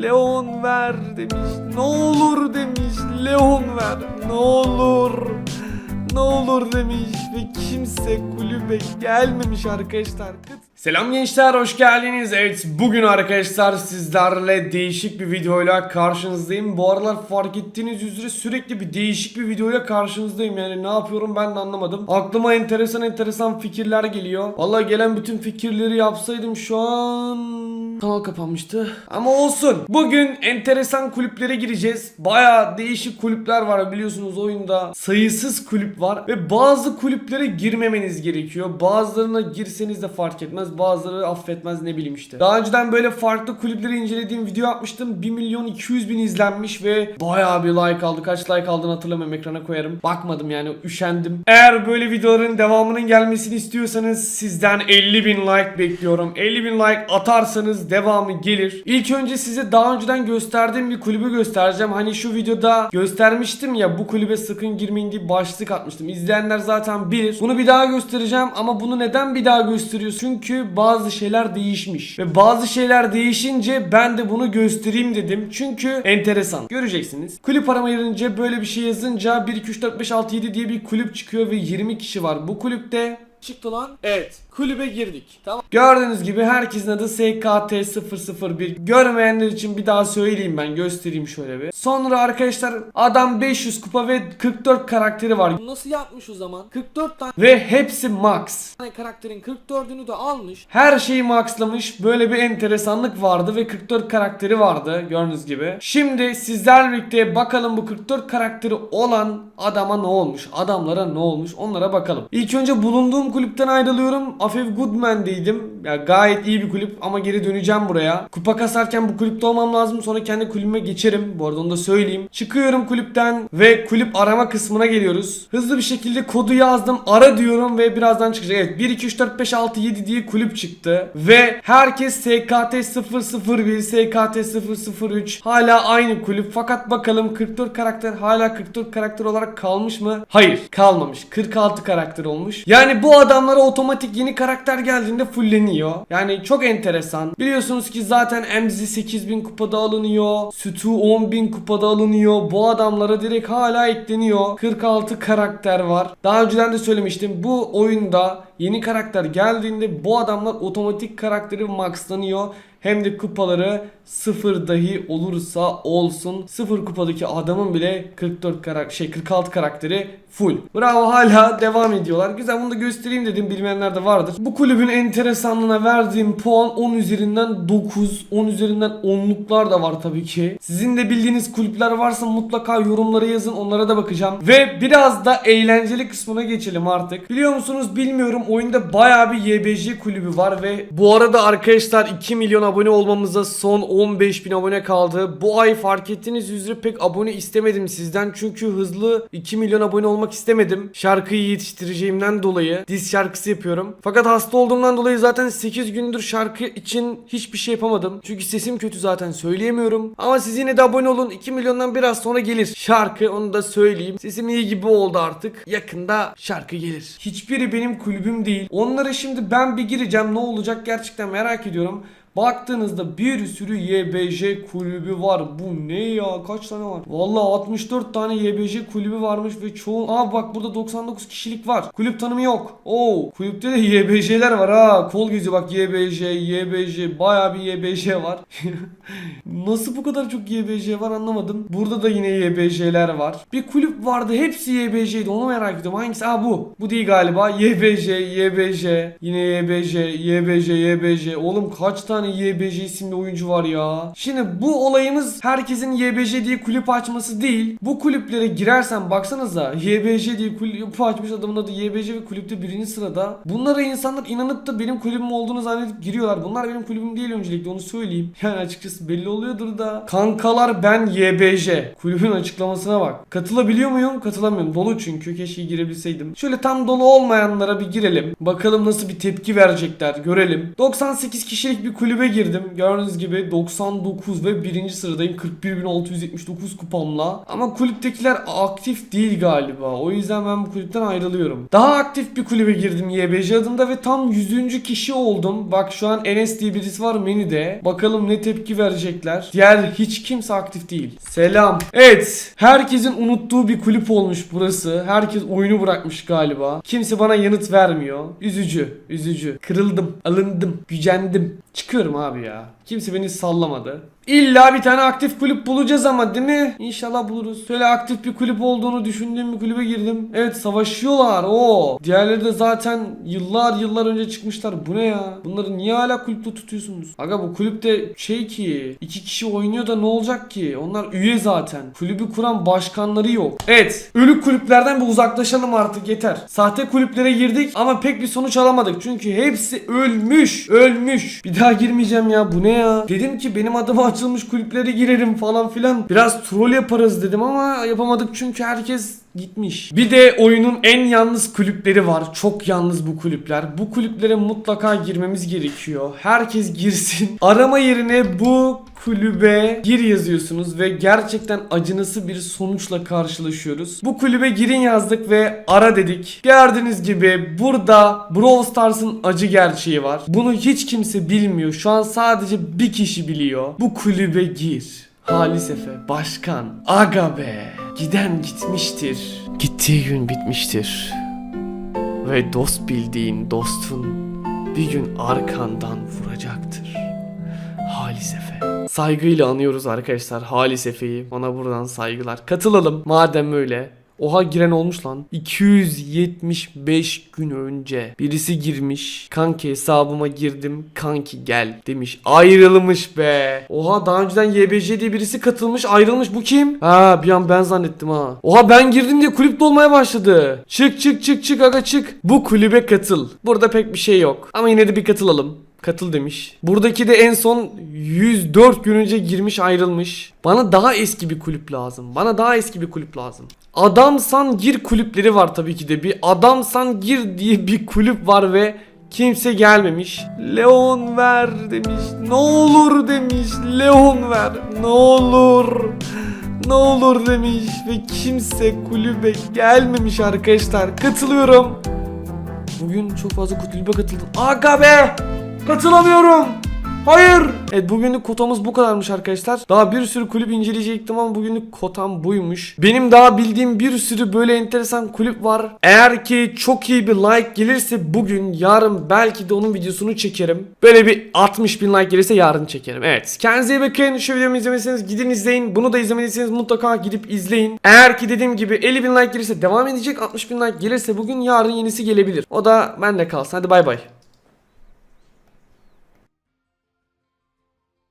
Leon ver demiş. Ne olur demiş. Leon ver. Ne olur. Ne olur demiş ve kimse kulübe gelmemiş arkadaşlar. Selam gençler hoş geldiniz. Evet bugün arkadaşlar sizlerle değişik bir videoyla karşınızdayım. Bu aralar fark ettiğiniz üzere sürekli bir değişik bir videoyla karşınızdayım. Yani ne yapıyorum ben de anlamadım. Aklıma enteresan enteresan fikirler geliyor. Vallahi gelen bütün fikirleri yapsaydım şu an kanal kapanmıştı. Ama olsun. Bugün enteresan kulüplere gireceğiz. Baya değişik kulüpler var biliyorsunuz oyunda. Sayısız kulüp var ve bazı kulüplere girmemeniz gerekiyor. Bazılarına girseniz de fark etmez. Bazıları affetmez ne bileyim işte. Daha önceden böyle farklı kulüpleri incelediğim video yapmıştım. 1 milyon 200 bin izlenmiş ve baya bir like aldı. Kaç like aldığını hatırlamıyorum ekrana koyarım. Bakmadım yani üşendim. Eğer böyle videoların devamının gelmesini istiyorsanız sizden 50 bin like bekliyorum. 50 bin like atarsanız devamı gelir. İlk önce size daha önceden gösterdiğim bir kulübü göstereceğim. Hani şu videoda göstermiştim ya bu kulübe sakın girmeyin diye başlık atmıştım. İzleyenler zaten bilir. Bunu bir daha göstereceğim ama bunu neden bir daha gösteriyorsun? Çünkü bazı şeyler değişmiş. Ve bazı şeyler değişince ben de bunu göstereyim dedim. Çünkü enteresan. Göreceksiniz. Kulüp arama yerince böyle bir şey yazınca 1 2 3 4 5 6 7 diye bir kulüp çıkıyor ve 20 kişi var. Bu kulüpte Çıktı lan. Evet. Kulübe girdik. Tamam. Gördüğünüz gibi herkesin adı SKT001. Görmeyenler için bir daha söyleyeyim ben. Göstereyim şöyle bir. Sonra arkadaşlar adam 500 kupa ve 44 karakteri var. Nasıl yapmış o zaman? 44 tane. Ve hepsi max. Yani karakterin 44'ünü de almış. Her şeyi maxlamış. Böyle bir enteresanlık vardı ve 44 karakteri vardı. Gördüğünüz gibi. Şimdi sizlerle birlikte bakalım bu 44 karakteri olan adama ne olmuş? Adamlara ne olmuş? Onlara bakalım. İlk önce bulunduğum kulüpten ayrılıyorum. Afif Goodman'deydim. Ya gayet iyi bir kulüp ama geri döneceğim buraya. Kupa kasarken bu kulüpte olmam lazım. Sonra kendi kulübüme geçerim. Bu arada onu da söyleyeyim. Çıkıyorum kulüpten ve kulüp arama kısmına geliyoruz. Hızlı bir şekilde kodu yazdım. Ara diyorum ve birazdan çıkacak. Evet 1 2 3 4 5 6 7 diye kulüp çıktı. Ve herkes SKT 001, SKT 003 hala aynı kulüp. Fakat bakalım 44 karakter hala 44 karakter olarak kalmış mı? Hayır kalmamış. 46 karakter olmuş. Yani bu adamlara otomatik yeni karakter geldiğinde fulleniyor. Yani çok enteresan. Biliyorsunuz ki zaten MZ 8000 kupada alınıyor. Sütü 10000 kupada alınıyor. Bu adamlara direkt hala ekleniyor. 46 karakter var. Daha önceden de söylemiştim. Bu oyunda yeni karakter geldiğinde bu adamlar otomatik karakteri maxlanıyor. Hem de kupaları sıfır dahi olursa olsun. Sıfır kupadaki adamın bile 44 karak şey 46 karakteri full. Bravo hala devam ediyorlar. Güzel bunu da göstereyim dedim bilmeyenler de vardır. Bu kulübün enteresanlığına verdiğim puan 10 üzerinden 9, 10 üzerinden 10'luklar da var tabii ki. Sizin de bildiğiniz kulüpler varsa mutlaka yorumlara yazın onlara da bakacağım. Ve biraz da eğlenceli kısmına geçelim artık. Biliyor musunuz bilmiyorum oyunda bayağı bir YBJ kulübü var ve bu arada arkadaşlar 2 milyon abone olmamıza son 15 bin abone kaldı. Bu ay fark ettiğiniz üzere pek abone istemedim sizden çünkü hızlı 2 milyon abone olmak istemedim. Şarkıyı yetiştireceğimden dolayı diz şarkısı yapıyorum. Fakat hasta olduğumdan dolayı zaten 8 gündür şarkı için hiçbir şey yapamadım. Çünkü sesim kötü zaten söyleyemiyorum. Ama siz yine de abone olun. 2 milyondan biraz sonra gelir şarkı onu da söyleyeyim. Sesim iyi gibi oldu artık. Yakında şarkı gelir. Hiçbiri benim kulübüm değil. Onlara şimdi ben bir gireceğim. Ne olacak gerçekten merak ediyorum. Baktığınızda bir sürü YBJ kulübü var. Bu ne ya? Kaç tane var? Vallahi 64 tane YBJ kulübü varmış ve çoğu... Aa bak burada 99 kişilik var. Kulüp tanımı yok. Oo, kulüpte de YBJ'ler var ha. Kol gözü bak YBJ, YBJ. Baya bir YBJ var. Nasıl bu kadar çok YBJ var anlamadım. Burada da yine YBJ'ler var. Bir kulüp vardı. Hepsi YBJ'di. Onu merak ediyorum. Hangisi? Aa bu. Bu değil galiba. YBJ, YBJ. Yine YBJ, YBJ, YBJ. Oğlum kaç tane YBJ isimli oyuncu var ya. Şimdi bu olayımız herkesin YBJ diye kulüp açması değil. Bu kulüplere girersen baksanıza YBJ diye kulüp açmış adamın adı YBJ ve kulüpte birinci sırada. Bunlara insanlar inanıp da benim kulübüm olduğunu zannedip giriyorlar. Bunlar benim kulübüm değil öncelikle onu söyleyeyim. Yani açıkçası belli oluyordur da. Kankalar ben YBJ. Kulübün açıklamasına bak. Katılabiliyor muyum? Katılamıyorum. Dolu çünkü. Keşke girebilseydim. Şöyle tam dolu olmayanlara bir girelim. Bakalım nasıl bir tepki verecekler. Görelim. 98 kişilik bir kulüp kulübe girdim. Gördüğünüz gibi 99 ve birinci sıradayım 41.679 kupamla. Ama kulüptekiler aktif değil galiba. O yüzden ben bu kulüpten ayrılıyorum. Daha aktif bir kulübe girdim YBJ adında ve tam 100. kişi oldum. Bak şu an Enes diye birisi var menüde. Bakalım ne tepki verecekler. Diğer hiç kimse aktif değil. Selam. Evet. Herkesin unuttuğu bir kulüp olmuş burası. Herkes oyunu bırakmış galiba. Kimse bana yanıt vermiyor. Üzücü. Üzücü. Kırıldım. Alındım. Gücendim. Çıkıyorum abi ya. Kimse beni sallamadı. İlla bir tane aktif kulüp bulacağız ama değil mi? İnşallah buluruz. Şöyle aktif bir kulüp olduğunu düşündüğüm bir kulübe girdim. Evet savaşıyorlar. o. Diğerleri de zaten yıllar yıllar önce çıkmışlar. Bu ne ya? Bunları niye hala kulüpte tutuyorsunuz? Aga bu kulüpte şey ki iki kişi oynuyor da ne olacak ki? Onlar üye zaten. Kulübü kuran başkanları yok. Evet. Ölük kulüplerden bir uzaklaşalım artık yeter. Sahte kulüplere girdik ama pek bir sonuç alamadık. Çünkü hepsi ölmüş. Ölmüş. Bir daha girmeyeceğim ya. Bu ne ya? Dedim ki benim adıma açılmış kulüplere girerim falan filan. Biraz troll yaparız dedim ama yapamadık çünkü herkes gitmiş. Bir de oyunun en yalnız kulüpleri var. Çok yalnız bu kulüpler. Bu kulüplere mutlaka girmemiz gerekiyor. Herkes girsin. Arama yerine bu kulübe gir yazıyorsunuz ve gerçekten acınası bir sonuçla karşılaşıyoruz. Bu kulübe girin yazdık ve ara dedik. Gördüğünüz gibi burada Brawl Stars'ın acı gerçeği var. Bunu hiç kimse bilmiyor. Şu an sadece bir kişi biliyor. Bu kulübe gir. Halis Efe, başkan, aga be. Giden gitmiştir. Gittiği gün bitmiştir. Ve dost bildiğin dostun bir gün arkandan vuracaktır. Halis Efe. Saygıyla anıyoruz arkadaşlar Halis Efe'yi. Ona buradan saygılar. Katılalım madem öyle. Oha giren olmuş lan. 275 gün önce birisi girmiş. Kanki hesabıma girdim. Kanki gel demiş. Ayrılmış be. Oha daha önceden YBC diye birisi katılmış ayrılmış. Bu kim? Ha bir an ben zannettim ha. Oha ben girdim diye kulüp dolmaya başladı. Çık çık çık çık aga çık. Bu kulübe katıl. Burada pek bir şey yok. Ama yine de bir katılalım. Katıl demiş. Buradaki de en son 104 gün önce girmiş ayrılmış. Bana daha eski bir kulüp lazım. Bana daha eski bir kulüp lazım. Adamsan gir kulüpleri var tabii ki de. Bir adamsan gir diye bir kulüp var ve kimse gelmemiş. Leon ver demiş. Ne olur demiş. Leon ver. Ne olur. Ne olur demiş ve kimse kulübe gelmemiş arkadaşlar. Katılıyorum. Bugün çok fazla kulübe katıldım. Aga be! Katılamıyorum. Hayır. Evet bugünlük kotamız bu kadarmış arkadaşlar. Daha bir sürü kulüp inceleyecektim ama bugünlük kotam buymuş. Benim daha bildiğim bir sürü böyle enteresan kulüp var. Eğer ki çok iyi bir like gelirse bugün yarın belki de onun videosunu çekerim. Böyle bir 60 bin like gelirse yarın çekerim. Evet. Kendinize iyi bakın. Şu videomu izlemediyseniz gidin izleyin. Bunu da izlemediyseniz mutlaka gidip izleyin. Eğer ki dediğim gibi 50 bin like gelirse devam edecek. 60 bin like gelirse bugün yarın yenisi gelebilir. O da bende kalsın. Hadi bay bay.